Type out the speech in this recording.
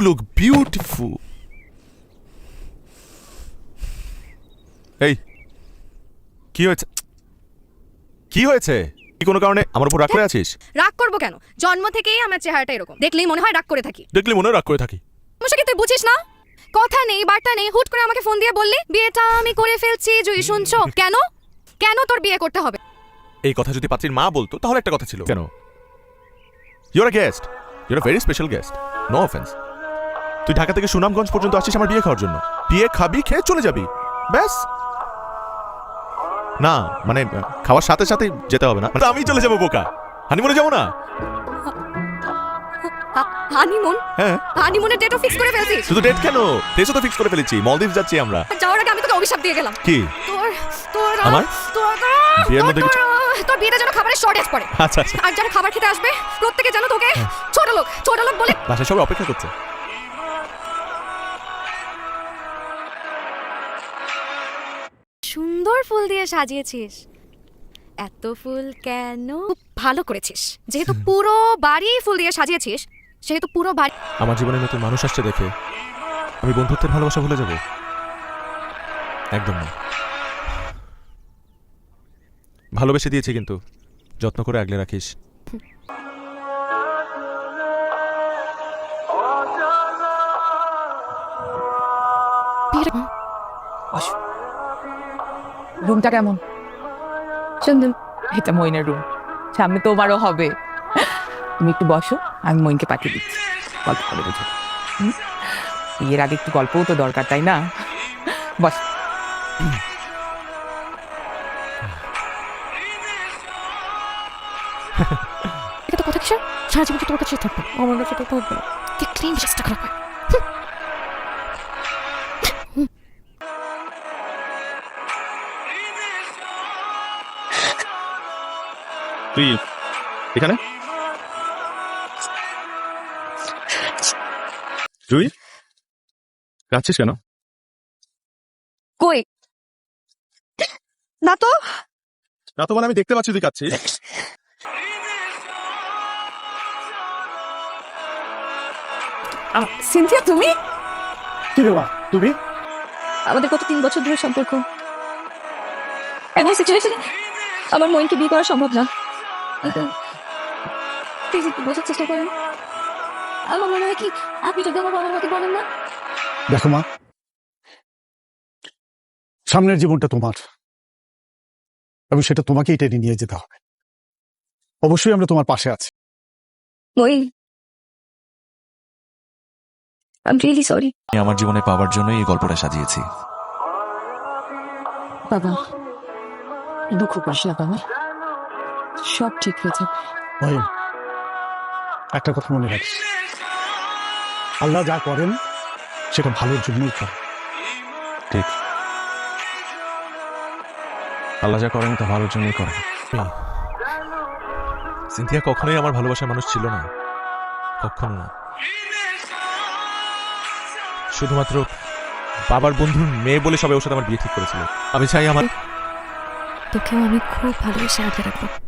Look beautiful এই কি হয়েছে? কি হয়েছে? কি কোনো কারণে আমার উপর রাগ করে আছিস? রাগ করব কেন? জন্ম থেকেই আমার চেহারাটা এরকম। দেখলেই মনে হয় রাগ করে থাকি। দেখলি মনে হয় রাগ করে থাকি। কি তুই বুঝিস না? কথা নেই বার্তা নেই হুট করে আমাকে ফোন দিয়ে বললি বিয়েটা আমি করে ফেলছি জুই শুনছো? কেন? কেন তোর বিয়ে করতে হবে? এই কথা যদি পাত্রীর মা বলতো তাহলে একটা কথা ছিল। কেন? You're a guest you're a very special guest no offence তুই ঢাকা থেকে সুনামগঞ্জ পর্যন্ত আসছিস আমার বিয়ে খাওয়ার জন্য। বিয়ে খাবি খেয়ে চলে যাবি। ব্যাস। না মানে খাওয়ার সাথে সাথে যেতে হবে না। মানে আমি চলে যাব বোকা। হানিমুনে যাব না? হানিমুন? হ্যাঁ। হানিমুনের ডেটও ফিক্স করে ফেলছিস? শুধু ডেট কেন? তো ফিক্স করে ফেলেছি। মলদ্বীপ যাচ্ছি আমরা। যাওয়ার আগে আমি তোকে অভিশাপ দিয়ে গেলাম। কি? তোর তোর আমার? তোর বিয়ের মধ্যে কিছু- তোর- বিয়েতে যেন খাবারের শর্টেজ পড়ে। আচ্ছা আচ্ছা। আর যারা খাবার খেতে আসবে প্রত্যেকে যেন তোকে ছোট লোক ছোট লোক বলে বাসায় সবাই অপেক্ষা করছে। সুন্দর ফুল দিয়ে সাজিয়েছিস। এত ফুল কেন? খুব ভালো করেছিস। যেহেতু পুরো বাড়ি ফুল দিয়ে সাজিয়েছিস সেহেতু পুরো বাড়ি আমার জীবনে নতুন মানুষ আসছে দেখে। আমি বন্ধুত্বের ভালোবাসা ভুলে যাব। একদম না। ভালোবেসে দিয়েছি কিন্তু। যত্ন করে আগলে রাখিস। রুমটা কেমন? চন্দন এটা মইনের রুম সামনে তোমারও হবে। তুমি একটু বসো আমি মইনকে পাঠিয়ে দিচ্ছি। গল্প করে বুঝো? বিয়ের আগে একটু গল্পও তো দরকার তাই না? বস। এটা তো কথা কিসের? সারা জীবন তো তোর কাছে থাকবে। আমার কাছে তো থাকবে। না দেখলেই মেজাজটা খারাপ হয়। তুই এখানে? তুই কাঁদছিস কেন? কই? না তো। না তো মানে আমি দেখতে পাচ্ছি তুই কাঁদছিস। সিনথিয়া তুমি? কি রে তুমি? আমাদের গত তিন বছর ধরে সম্পর্ক। এমন সিচুয়েশনে আমার মইনকে বিয়ে করা সম্ভব না। প্লিজ একটু বোঝার চেষ্টা করেন। আমার মনে হয় কি আপনি যদি আমার বাবার মতো বলেন না। দেখো মা সামনের জীবনটা তোমার এবং সেটা তোমাকেই টেনে নিয়ে যেতে হবে। অবশ্যই আমরা তোমার পাশে আছি। মইন আই রিয়েলি সরি আমি আমার জীবনে পাওয়ার জন্যই এই গল্পটা সাজিয়েছি। বাবা দুঃখ না বাবা। সব ঠিক হয়ে যাবে ভাই একটা কথা মনে রাখিস আল্লাহ যা করেন সেটা ভালোর জন্যই করেন। ঠিক। আল্লাহ যা করেন তা ভালোর জন্যই করেন। সিনথিয়া কখনোই আমার ভালোবাসার মানুষ ছিল না। কখনো না। শুধুমাত্র বাবার বন্ধুর মেয়ে বলে সবাই ওর সাথে আমার বিয়ে ঠিক করেছিল। আমি চাই আমার তোকেও আমি খুব ভালোবেসে আগলে রাখব।